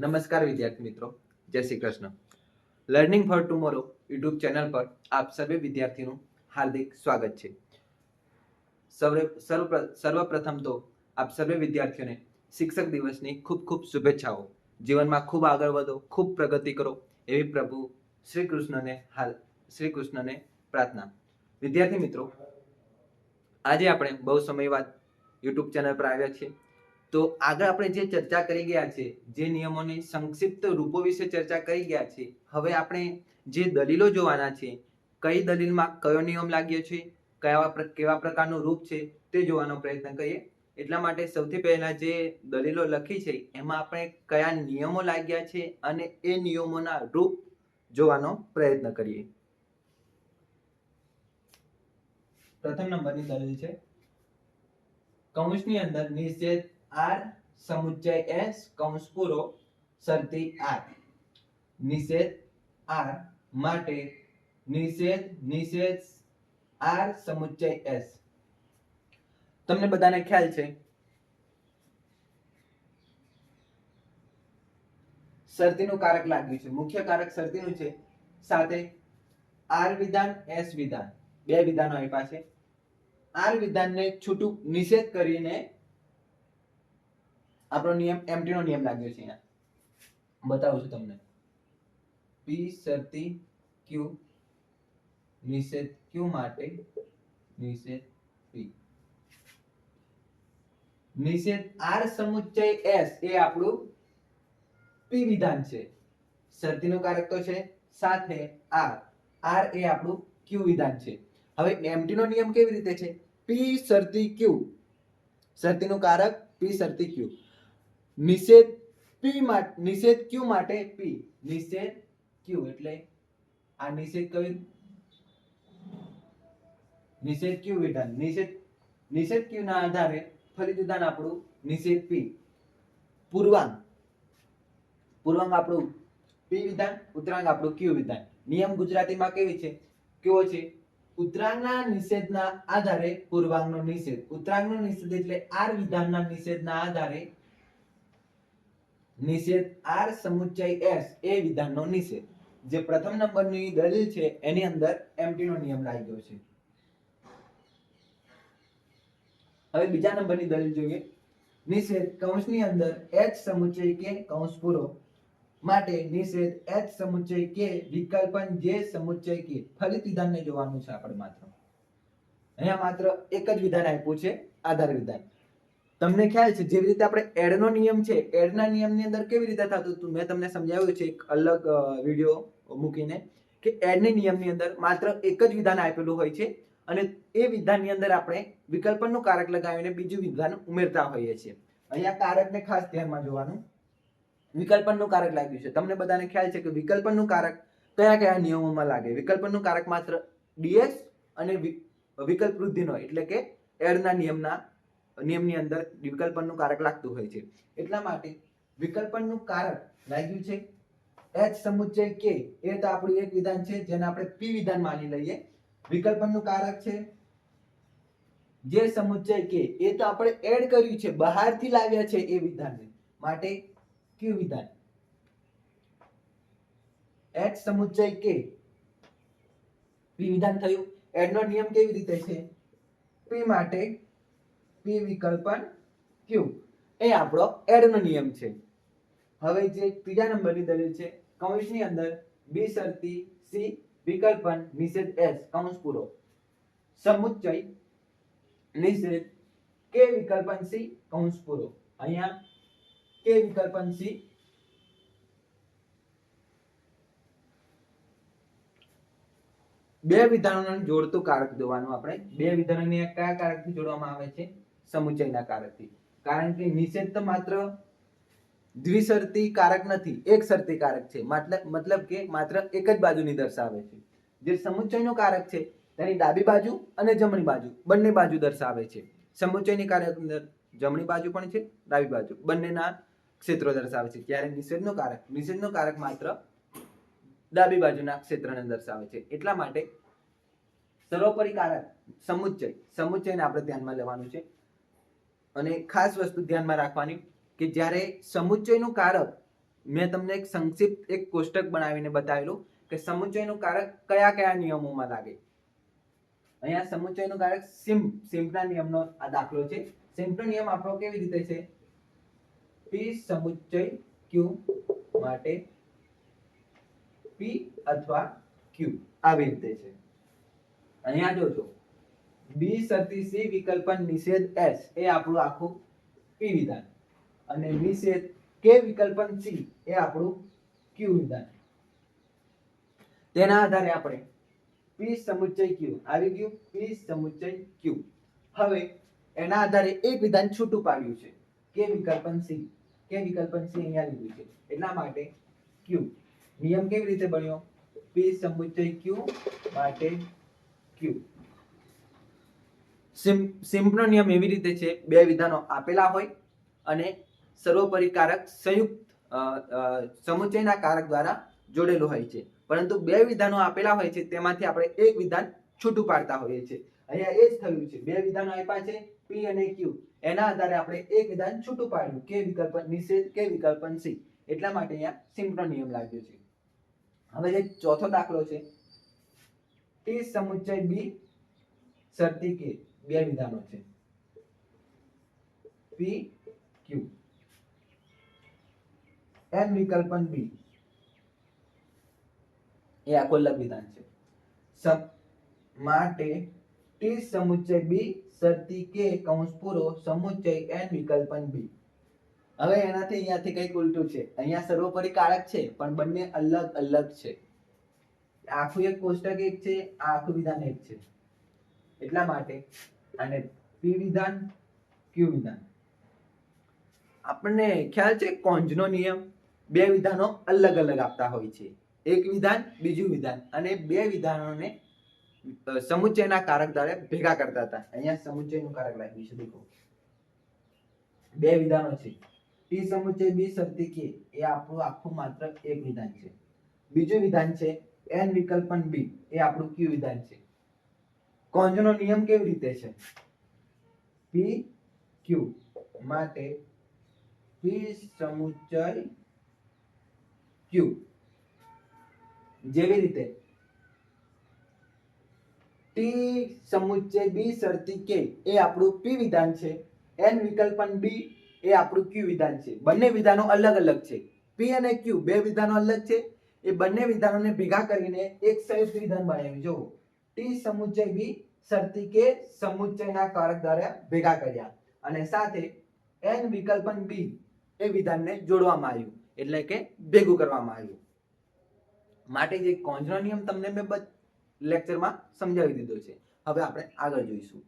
નમસ્કાર વિદ્યાર્થી મિત્રો. જય Shri Krishna. Learning for tomorrow YouTube channel પર આપ સર્વે વિદ્યાર્થીનું હાર્દિક સ્વાગત છે. સર્વે સર્વ સર્વપ્રથમ તો આપ સર્વે વિદ્યાર્થીઓને શિક્ષક દિવસની ખૂબ ખૂબ શુભેચ્છાઓ. જીવનમાં ખૂબ આગળ વધો, ખૂબ પ્રગતિ કરો એવી પ્રભુ શ્રી કૃષ્ણને હાલ, શ્રી કૃષ્ણને પ્રાર્થના. વિદ્યાર્થી મિત્રો, આજે આપણે બહુ સમય બાદ યુટ્યુબ ચેનલ પર આવ્યા છીએ. તો આગળ આપણે જે ચર્ચા કરી ગયા છે, જે નિયમોની સંક્ષિપ્ત રૂપો વિશે ચર્ચા કરી ગયા છે, હવે આપણે જે દલીલો જોવાના છે, કઈ દલીલમાં કયો નિયમ લાગ્યો છે, કયા કેવા પ્રકારનું રૂપ છે, તે જોવાનો પ્રયત્ન કરીએ. એટલા માટે સૌથી પહેલા જે દલીલો લખી છે, એમાં આપણે કયા નિયમો લાગ્યા છે અને એ નિયમોના રૂપ જોવાનો પ્રયત્ન કરીએ. પ્રથમ નંબરની દલીલ છે, કૌંસની અંદર નિષેધ આર સમુચ્ચય એસ કૌંસ પૂરો શરતી આર નિષેધ આર માટે નિષેધ નિષેધ આર સમુચ્ચય એસ તમને બધાને ખ્યાલ છે? શરતીનું કારક લાગ્યું છે. મુખ્ય કારક શરતીનું છે. સાથે આર વિધાન એસ વિધાન. બે વિધાનો આપ્યા છે. આર વિધાનને છૂટું નિષેધ કરીને આપણો નિયમ એમટી નો નિયમ લાગ્યો છે અહીંયા. બતાવું છું તમને. પી શરતી ક્યુ નિષેધ ક્યુ માટે નિષેધ પી નિષેધ આર સમુચ્ચય એસ એ આપણું પી વિધાન છે. શરતીનું કારક તો છે. સાથે આર આર એ આપણું ક્યુ વિધાન છે. હવે એમટી નો નિયમ કેવી રીતે છે? પી શરતી ક્યુ શરતીનું કારક પી શરતી ક્યુ નિષેધ પી માટે નિષેધ ક્યુ માટે પી? નિષેધ ક્યુ એટલે આ નિષેધ કવિ નિષેધ ક્યુ વિધાન? નિષેધ નિષેધ ક્યુ ના આધારે ફરી વિધાન આપણું નિષેધ પી. પૂર્વાંગ પૂર્વાંગ આપણું પી વિધાન ઉત્તરાંગ આપણું ક્યુ વિધાન. નિયમ ગુજરાતીમાં કેવી છે? કેવો છે? ઉત્તરાંગના નિષેધના આધારે પૂર્વાંગનો નિષેધ. ઉત્તરાંગનો નિષેધ એટલે આર વિધાનના નિષેધના આધારે નિષેધ આર સમુચ્ચય એસ એ વિધાનનો નિષેધ. જે પ્રથમ નંબરની દલીલ છે, એની અંદર એમટી નો નિયમ ગયો છે. હવે બીજા નંબરની દલીલ જોઈએ. નિષેધ કૌંસની અંદર એચ સમુચ્ચય કે કૌંસ પૂરો માટે નિષેધ એચ સમુચ્ચય કે વિકલ્પન જે સમુચ્ચય કે ફલિત વિધાનને જોવાનું છે આપણે માત્ર. અહીંયા માત્ર એક જ વિધાન આપ્યું છે, આધાર વિધાન. તમને ખ્યાલ છે, જેવી રીતે આપણે એડનો નિયમ છે એડના નિયમની અંદર કેવી રીતે થતું હતું, મેં તમને સમજાવ્યું છે એક અલગ વીડિયો મૂકીને કે એડની નિયમની અંદર માત્ર એક જ વિધાન આપેલું હોય છે અને એ વિધાનની અંદર આપણે વિકલ્પનનું કારક લગાવીને બીજું વિધાન ઉમેરતા હોઈએ છીએ. અહીંયા કારકને ખાસ ધ્યાનમાં જોવાનું. વિકલ્પનનું કારક લાગ્યું છે. તમને બધાને ખ્યાલ છે કે વિકલ્પનનું કારક કયા કયા નિયમોમાં લાગે? વિકલ્પનનું કારક માત્ર ડીએસ અને વિકલ્પ વૃદ્ધિનો, એટલે કે એડના નિયમના નિયમની અંદર વિકલ્પનનું કારક લાગતું હોય છે. એટલા માટે વિકલ્પનનું કારક લાગ્યું છે એચ સમુચ્ચય કે એ તો આપણું એક વિધાન છે, જેને આપણે પી વિધાન માની લઈએ. વિકલ્પનનું કારક છે જે સમુચ્ચય કે એ તો આપણે એડ કર્યું છે, બહારથી લાવ્યા છે એ વિધાનને. માટે ક્યુ વિધાન. એચ સમુચ્ચય કે પી વિધાન થયું. એડનો નિયમ કેવી રીતે છે? પી માટે પી વિકલ્પન ક્યુ એ આપણો એડનો નિયમ છે. હવે જે ત્રીજા નંબરની દલીલ છે, કૌંસની અંદર બી શરતી સી વિકલ્પન નિષેધ એસ કૌંસ પૂરો. સમુચ્ચય, નિષેધ કે વિકલ્પન સી કૌંસ પૂરો. અહીંયા કે વિકલ્પન સી બે વિધાનોને જોડતું કારક જોવાનું આપણે, બે વિધાનોને કયા કારકથી જોડવામાં આવે છે? સમુચ્ચયના કારકથી કારણ કે નિષેધ તો માત્ર દ્વિસર્તી કારક નથી એક શરતી કારક છે મતલબ કે માત્ર એક જ બાજુની દર્શાવે છે. જે સમુચ્ચયનો કારક છે, તેની ડાબી બાજુ અને જમણી બાજુ, બંને બાજુ દર્શાવે છે. સમુચ્ચયની કારક અંદર જમણી બાજુ પણ છે, ડાબી બાજુ. બંનેના ક્ષેત્રો દર્શાવે છે. જ્યારે નિષેધનો કારક નિષેધનો કારક માત્ર ડાબી બાજુના ક્ષેત્રને દર્શાવે છે. એટલા માટે સર્વોપરી કારક સમુચ્ચય સમુચ્ચયને આપણે ધ્યાનમાં લેવાનું છે. અને ખાસ વસ્તુ ધ્યાનમાં રાખવાની કે જ્યારે સમુચ્ચયનું કારક, મેં તમને એક સંક્ષિપ્ત એક કોષ્ટક બનાવીને બતાવેલું કે સમુચયનું કારક કયા કયા નિયમોમાં લાગે. અહીંયા સમુચયનું કારક સિમ્પ, સિમ્પના નિયમનો આ દાખલો છે. સિમ્પનો નિયમ આપણો કેવી રીતે છે? પી સમુચય ક્યુ માટે પી અથવા ક્યુ આવી રીતે છે. અહીંયા જોજો. બી સતી સી વિકલ્પન નિષેધ એસ એ આપણું આખું પી વિધાન. અને નિષેધ કે વિકલ્પન સી એ આપણું ક્યુ વિધાન. તેના આધારે આપણે પી સમુચ્ચય ક્યુ આવી ગયું પી સમુચ્ચય ક્યુ હવે એના આધારે એક વિધાન છૂટું પાડ્યું છે. કે વિકલ્પન સી. કે વિકલ્પન સી અહીંયા લીધું છે. એટલા માટે ક્યુ નિયમ કેવી રીતે બન્યો? પી સમુચ્ચય ક્યુ માટે ક્યુ સિમ્પનો નિયમ એવી રીતે છે બે વિધાનો આપેલા હોય અને સર્વોપરી કારક સંયુક્ત અ, કારક દ્વારા જોડેલું હોય છે. પરંતુ બે વિધાનો આપેલા હોય છે તેમાંથી આપણે એક વિધાન છૂટું પાડતા હોઈએ છીએ. અહીંયા એ જ થયું છે. બે વિધાનો આપ્યા છે પી અને ક્યુ એના આધારે આપણે એક વિધાન છૂટું પાડ્યું. કે વિકલ્પ નિષેધ કે વિકલ્પન સી એટલા માટે અહીંયા સિમ્પનો નિયમ લાગ્યો છે. હવે જે ચોથો દાખલો છે ટી સમુચ્ચય બી શરતી કે બે વિધાનો છે. પી ક્યુ એન વિકલ્પન બી એ આખો અલગ વિધાન છે. માટે ટી સમુચ્ચય બી શરતી કે કૌંસ પૂરો સમુચ્ચય એન વિકલ્પન બી હવે એનાથી અહીંયાથી કંઈક ઉલટું છે. અહીંયા સર્વોપરી કારક છે, પણ બંને અલગ અલગ છે. આખું એક કોષ્ટક એક છે આખું વિધાન એક છે. એટલા માટે અને પી વિધાન ક્યુ વિધાન આપણને ખ્યાલ છે કોંજનો નિયમ? બે વિધાનો અલગ અલગ આપતા હોય છે. એક વિધાન, બીજું વિધાન. અને બે વિધાનોને સમુચ્ચયના કારક દ્વારા ભેગા કરતા હતા. અહીંયા સમુચ્ચયનું કારક લાગ્યું છે, દેખો. બે વિધાનો છે. ટી સમુચ્ચય, બી શબ્દ કે એ આપણું આખું માત્ર એક વિધાન છે. બીજું વિધાન છે એન વિકલ્પન બી. એ આપણું ક્યુ વિધાન છે. કોંજનો નિયમ કેવી રીતે છે? પી ક્યુ માટે પી સમુચય ક્યુ જેવી રીતે ટી સમુચ્ચય બી શરતી કે એ આપણું પી વિધાન છે. એન વિકલ્પન બી એ આપણું ક્યુ વિધાન છે. બંને વિધાનો અલગ અલગ છે. પી અને ક્યુ બે વિધાનો અલગ છે. એ બંને વિધાનોને ભેગા કરીને એક સંયુક્ત વિધાન બનાવી જો ટી સમુચ્ચય બી શરતી કે સમુચ્ચયના કારક દ્વારા ભેગા કર્યા. અને સાથે એન વિકલ્પન બી એ વિધાનને જોડવામાં આવ્યું. એટલે કે ભેગું કરવામાં આવ્યું. માટે જે કોંજનો નિયમ તમને મેં લેક્ચરમાં સમજાવી દીધો છે. હવે આપણે આગળ જોઈશું.